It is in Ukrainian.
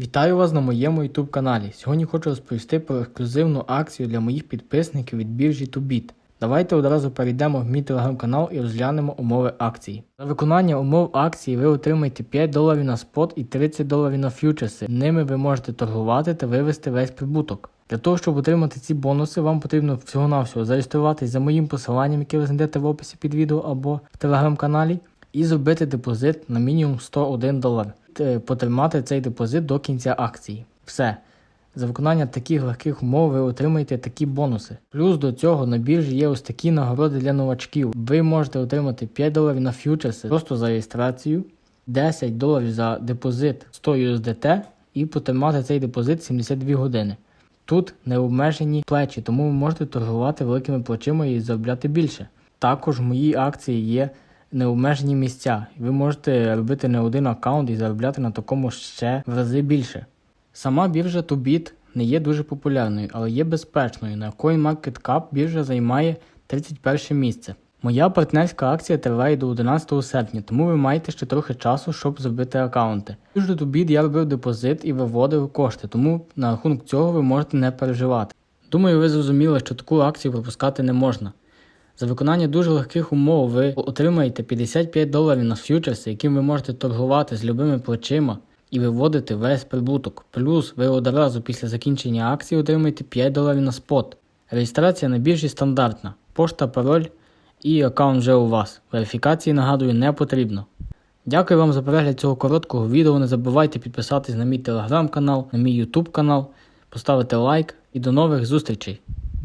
Вітаю вас на моєму YouTube каналі. Сьогодні хочу розповісти про ексклюзивну акцію для моїх підписників від біржі Tubit. Давайте одразу перейдемо в мій телеграм-канал і розглянемо умови акції. За виконання умов акції ви отримаєте 5 доларів на спот і 30 доларів на фьючерси. Ними ви можете торгувати та вивести весь прибуток. Для того, щоб отримати ці бонуси, вам потрібно всього-навсього зареєструватись за моїм посиланням, яке ви знайдете в описі під відео або в телеграм-каналі, і зробити депозит на мінімум 101 долар. Потримати цей депозит до кінця акції. Все. За виконання таких легких умов ви отримаєте такі бонуси. Плюс до цього на біржі є ось такі нагороди для новачків. Ви можете отримати 5 доларів на фьючерси просто за реєстрацію, 10 доларів за депозит 100 USDT і потримати цей депозит 72 години. Тут не обмежені плечі, тому ви можете торгувати великими плечима і заробляти більше. Також в моїй акції є необмежені місця. Ви можете робити не один аккаунт і заробляти на такому ще в рази більше. Сама біржа Tubit не є дуже популярною, але є безпечною. На CoinMarketCap біржа займає 31 місце. Моя партнерська акція триває до 11 серпня, тому ви маєте ще трохи часу, щоб зробити аккаунти. Біржу Tubit я робив депозит і виводив кошти, тому на рахунок цього ви можете не переживати. Думаю, ви зрозуміли, що таку акцію пропускати не можна. За виконання дуже легких умов ви отримаєте 55 доларів на фьючерси, яким ви можете торгувати з любими плечима і виводити весь прибуток. Плюс ви одразу після закінчення акції отримаєте 5 доларів на спот. Реєстрація на біржі стандартна. Пошта, пароль і аккаунт вже у вас. Верифікації, нагадую, не потрібно. Дякую вам за перегляд цього короткого відео. Не забувайте підписатись на мій телеграм-канал, на мій ютуб канал, поставити лайк і до нових зустрічей!